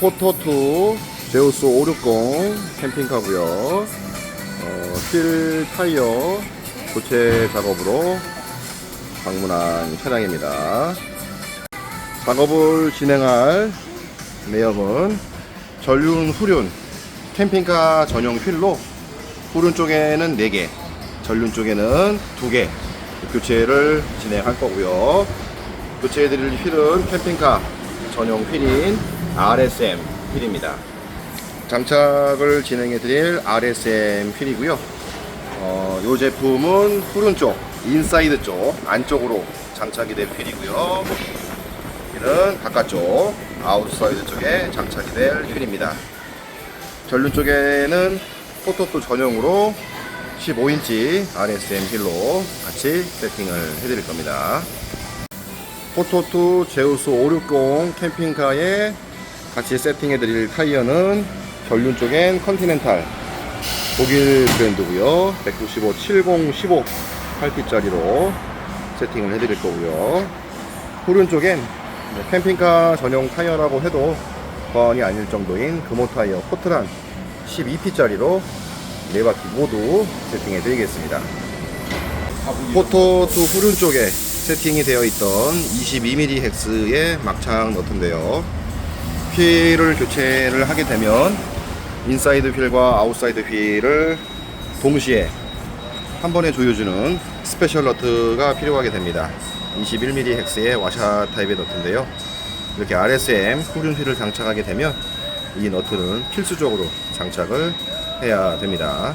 포토2 제우스 560 캠핑카고요. 어, 휠 타이어 교체 작업으로 방문한 차량입니다. 작업을 진행할 내역은 전륜 후륜 캠핑카 전용 휠로 후륜 쪽에는 4개 전륜 쪽에는 2개 교체를 진행할 거고요. 교체해드릴 휠은 캠핑카 전용 휠인 RSM 휠입니다. 장착을 진행해 드릴 RSM 휠이고요. 어, 이 제품은 후륜 쪽 인사이드 쪽 안쪽으로 장착이 될 휠이고요. 휠은 바깥쪽 아웃사이드 쪽에 장착이 될 휠입니다. 전륜 쪽에는 포토2 전용으로 15인치 RSM 휠로 같이 세팅을 해드릴 겁니다. 포토2 제우스 560 캠핑카에 같이 세팅해 드릴 타이어는 전륜 쪽엔 컨티넨탈 독일 브랜드고요 195 70 15 8피짜리로 세팅을 해 드릴 거고요 후륜 쪽엔 뭐 캠핑카 전용 타이어라고 해도 과언이 아닐 정도인 금호 타이어 포트란 12피짜리로 네 바퀴 모두 세팅해 드리겠습니다. 포토2 후륜 쪽에 세팅이 되어 있던 22mm 헥스의 막창 너트인데요. 휠을 교체를 하게 되면 인사이드 휠과 아웃사이드 휠을 동시에 한 번에 조여주는 스페셜 너트가 필요하게 됩니다. 21mm 헥스의 와샤 타입의 너트인데요. 이렇게 RSM 후륜 휠을 장착하게 되면 이 너트는 필수적으로 장착을 해야 됩니다.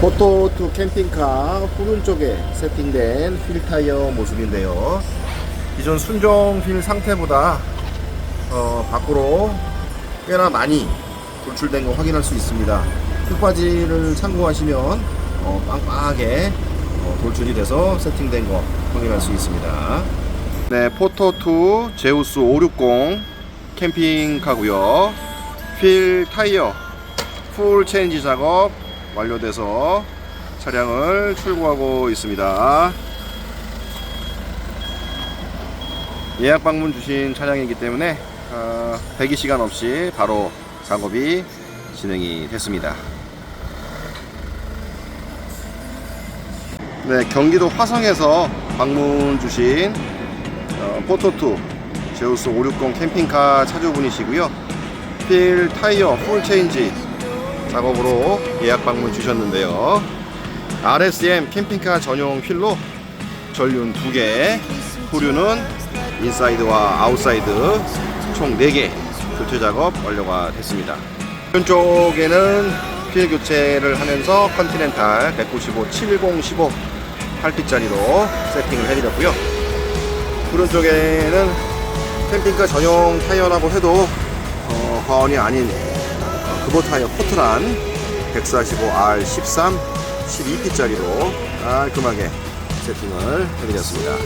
포토2 캠핑카 후륜 쪽에 세팅된 휠 타이어 모습인데요. 기존 순정 휠 상태보다 어, 밖으로 꽤나 많이 돌출된 거 확인할 수 있습니다. 흙바지를 참고하시면 어, 빵빵하게 어, 돌출이 돼서 세팅된 거 확인할 수 있습니다. 네, 포토2 제우스 560 캠핑카고요. 휠 타이어 풀 체인지 작업 완료돼서 차량을 출고하고 있습니다. 예약 방문 주신 차량이기 때문에 어, 대기 시간 없이 바로 작업이 진행이 됐습니다. 네, 경기도 화성에서 방문 주신 어, 포토2 제우스 560 캠핑카 차주분이시고요. 필 타이어 풀 체인지 작업으로 예약 방문 주셨는데요. RSM 캠핑카 전용 휠로 전륜 2개, 후륜은 인사이드와 아웃사이드 총 4개 교체 작업 완료가 됐습니다. 왼쪽에는 휠 교체를 하면서 컨티넨탈 195 70 15 8피짜리로 세팅을 해드렸고요. 오른쪽에는 캠핑카 전용 타이어라고 해도 어, 과언이 아닌 어, 금호 타이어 포트란 145R 13 12피짜리로 깔끔하게 세팅을 해드렸습니다.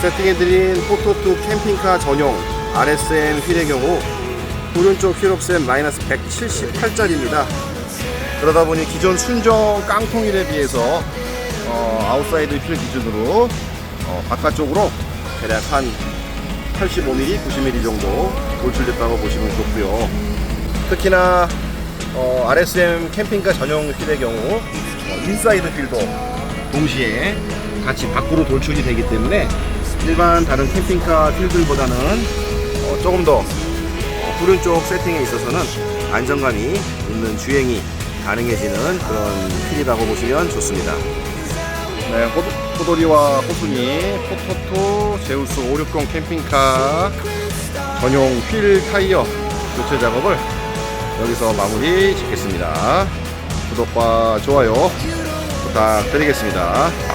세팅해드린 포토2 캠핑카 전용 RSM 휠의 경우 오른쪽 휠 옵셋 마이너스 178짜리입니다. 그러다 보니 기존 순정 깡통일에 비해서 어, 아웃사이드 필 기준으로 어, 바깥쪽으로 대략 한 85mm, 90mm 정도 돌출됐다고 보시면 좋고요. 특히나 어, RSM 캠핑카 전용 휠의 경우 어, 인사이드 휠도 동시에 같이 밖으로 돌출이 되기 때문에 일반 다른 캠핑카 휠들보다는 어, 조금 더 어, 후륜 쪽 세팅에 있어서는 안정감이 있는 주행이 가능해지는 그런 휠이라고 보시면 좋습니다. 네, 호도리와 호순이 포토토 제우스 560 캠핑카 전용 휠 타이어 교체 작업을 여기서 마무리 짓겠습니다. 구독과 좋아요 부탁드리겠습니다.